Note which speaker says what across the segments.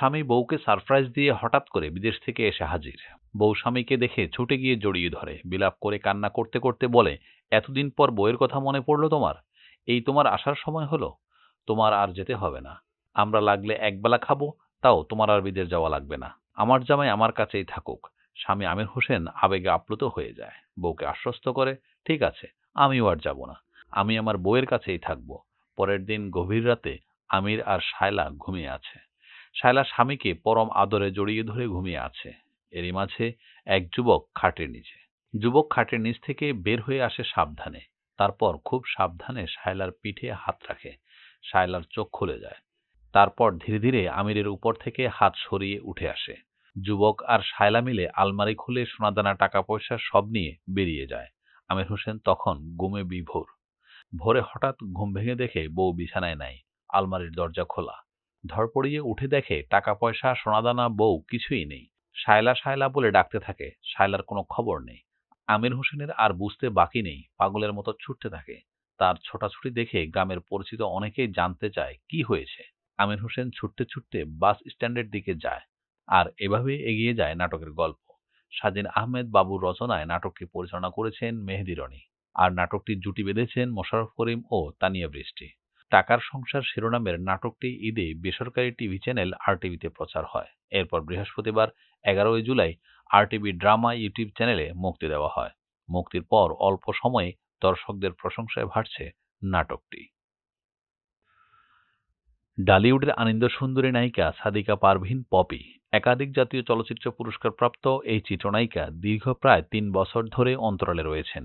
Speaker 1: স্বামী বউকে সারপ্রাইজ দিয়ে হঠাৎ করে বিদেশ থেকে এসে হাজির। বউ স্বামীকে দেখে ছুটে গিয়ে জড়িয়ে ধরে। বিলাপ করে কান্না করতে করতে বলে, এতদিন পর বউয়ের কথা মনে পড়ল তোমার? এই তোমার আসার সময় হলো? তোমার আর যেতে হবে না। আমরা লাগলে একবেলা খাব, তাও তোমার আর বিদেশ যাওয়া লাগবে না। আমার জামাই আমার কাছেই থাকুক। স্বামী আমির হোসেন আবেগে আপ্লুত হয়ে যায়। বউকে আশ্বস্ত করে, ঠিক আছে, আমিও আর যাব না। আমি আমার বউয়ের কাছেই থাকব। পরের দিন গভীর রাতে আমির আর শায়লা ঘুমিয়ে আছে। শায়লা স্বামীকে পরম আদরে জড়িয়ে ধরে ঘুমিয়ে আছে। এরই মাঝে এক যুবক খাটের নিচে। যুবক খাটের নিচ থেকে বের হয়ে আসে সাবধানে। তারপর খুব সাবধানে শায়লার পিঠে হাত রাখে। শায়লার চোখ খুলে যায়। তারপর ধীরে ধীরে আমিরের উপর থেকে হাত সরিয়ে উঠে আসে। যুবক আর শায়লা মিলে আলমারি খুলে সোনাদানা টাকা পয়সা সব নিয়ে বেরিয়ে যায়। আমির হোসেন তখন ঘুমে বিভোর। ভোরে হঠাৎ ঘুম ভেঙে দেখে বউ বিছানায় নাই। আলমারির দরজা খোলা। ধরপড়িয়ে উঠে দেখে টাকা পয়সা সোনাদানা, বউ কিছুই নেই। শায়লা শায়লা বলে ডাকতে থাকে, শায়লার কোনো খবর নেই। আমির হোসেনের আর বুঝতে বাকি নেই, পাগলের মতো ছুটতে থাকে। তার ছোটাছুটি দেখে গ্রামের পরিচিত অনেকেই জানতে চায়, কি হয়েছে? আমির হোসেন ছুটতে ছুটতে বাস স্ট্যান্ডের দিকে যায় আর এভাবে এগিয়ে যায় নাটকের গল্প। সাজিন আহমেদ বাবুর রচনায় নাটকটি পরিচালনা করেছেন মেহেদি রনি। আর নাটকটি জুটি বেঁধেছেন মোশাররফ করিম ও তানিয়া বৃষ্টি। টাকার সংসার শিরোনামের নাটকটি ঈদে বেসরকারি টিভি চ্যানেল আরটিভিতে প্রচার হয়। এরপর বৃহস্পতিবার, এগারোই জুলাই, আরটিভি ড্রামা ইউটিউব চ্যানেলে মুক্তি দেওয়া হয়। মুক্তির পর অল্প সময়ে দর্শকদের প্রশংসায় ভাটছে নাটকটি। ডালিউডের আনন্দ সুন্দরী নায়িকা সাদিকা পারভিন, পপি, একাধিক জাতীয় চলচ্চিত্র পুরস্কারপ্রাপ্ত এই চিত্রনায়িকা দীর্ঘ প্রায় তিন বছর ধরে অন্তরালে রয়েছেন।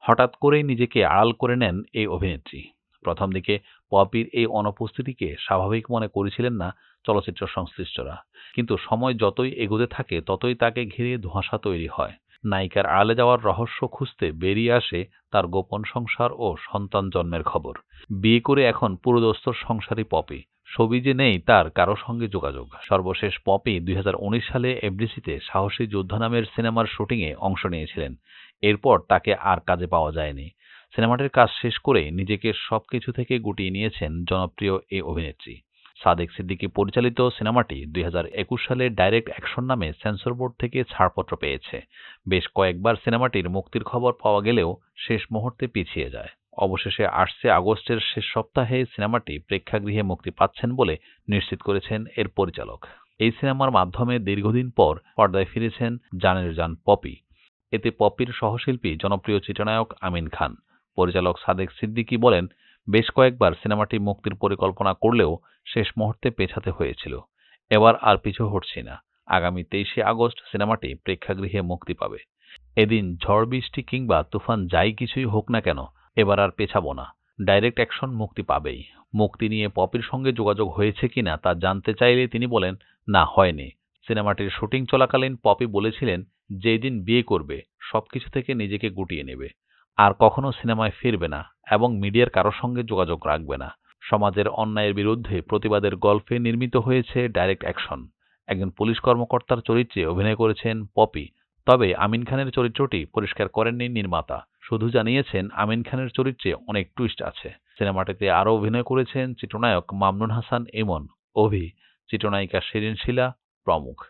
Speaker 1: হঠাৎ করেই নিজেকে আড়াল করে নেন এই অভিনেত্রী। প্রথম দিকে পপির এই অনুপস্থিতিকে স্বাভাবিক মনে করেছিলেন না চলচ্চিত্র সংশ্লিষ্টরা। কিন্তু সময় যতই এগোতে থাকে, ততই তাকে ঘিরে ধোঁয়াশা তৈরি হয়। নায়িকার আড়ালে যাওয়ার রহস্য খুঁজতে বেরিয়ে আসে তার গোপন সংসার ও সন্তান জন্মের খবর। বিয়ে করে এখন পুরোদস্তর সংসারী পপি। ছবি যে নেই তার কারও সঙ্গে যোগাযোগ। সর্বশেষ পপি দুই হাজার উনিশ সালে এফডিসিতে সাহসী যোদ্ধা নামের সিনেমার শুটিংয়ে অংশ নিয়েছিলেন। এরপর তাকে আর কাজে পাওয়া যায়নি। সিনেমাটির কাজ শেষ করে নিজেকে সবকিছু থেকে গুটিয়ে নিয়েছেন জনপ্রিয় এই অভিনেত্রী। সাদেক সিদ্দিকী পরিচালিত সিনেমাটি দুই হাজার একুশ সালে ডাইরেক্ট অ্যাকশন নামে সেন্সর বোর্ড থেকে ছাড়পত্র পেয়েছে। বেশ কয়েকবার সিনেমাটির মুক্তির খবর পাওয়া গেলেও শেষ মুহূর্তে পিছিয়ে যায়। অবশেষে আসছে আগস্টের শেষ সপ্তাহে সিনেমাটি প্রেক্ষাগৃহে মুক্তি পাচ্ছেন বলে নিশ্চিত করেছেন এর পরিচালক। এই সিনেমার মাধ্যমে দীর্ঘদিন পর পর্দায় ফিরেছেন জানের জান পপি। এতে পপির সহশিল্পী জনপ্রিয় চিত্রনায়ক আমিন খান। পরিচালক সাদেক সিদ্দিকী বলেন, বেশ কয়েকবার সিনেমাটি মুক্তির পরিকল্পনা করলেও শেষ মুহূর্তে পেছাতে হয়েছিল। এবার আর পিছু হটছি না। আগামী তেইশে আগস্ট সিনেমাটি প্রেক্ষাগৃহে মুক্তি পাবে। এদিন ঝড়, বৃষ্টি কিংবা তুফান যাই কিছুই হোক না কেন, এবার আর পেছাবো না। ডাইরেক্ট অ্যাকশন মুক্তি পাবেই। মুক্তি নিয়ে পপির সঙ্গে যোগাযোগ হয়েছে কিনা তা জানতে চাইলে তিনি বলেন, না, হয়নি। সিনেমাটির শুটিং চলাকালীন পপি বলেছিলেন যেদিন বিয়ে করবে, সবকিছু থেকে নিজেকে গুটিয়ে নেবে। আর কখনো সিনেমায় ফিরবে না এবং মিডিয়ার কারও সঙ্গে যোগাযোগ রাখবে না। সমাজের অন্যায়ের বিরুদ্ধে প্রতিবাদের গল্পে নির্মিত হয়েছে ডাইরেক্ট অ্যাকশন। একজন পুলিশ কর্মকর্তার চরিত্রে অভিনয় করেছেন পপি। তবে আমিন খানের চরিত্রটি পরিষ্কার করেননি নির্মাতা। শুধু জানিয়েছেন আমিন খানের চরিত্রে অনেক টুইস্ট আছে। সিনেমাটিতে আরও অভিনয় করেছেন চিত্রনায়ক মামনুন হাসান ইমন। অভি, চিত্রনায়িকা শিরিন শিলা প্রমুখ।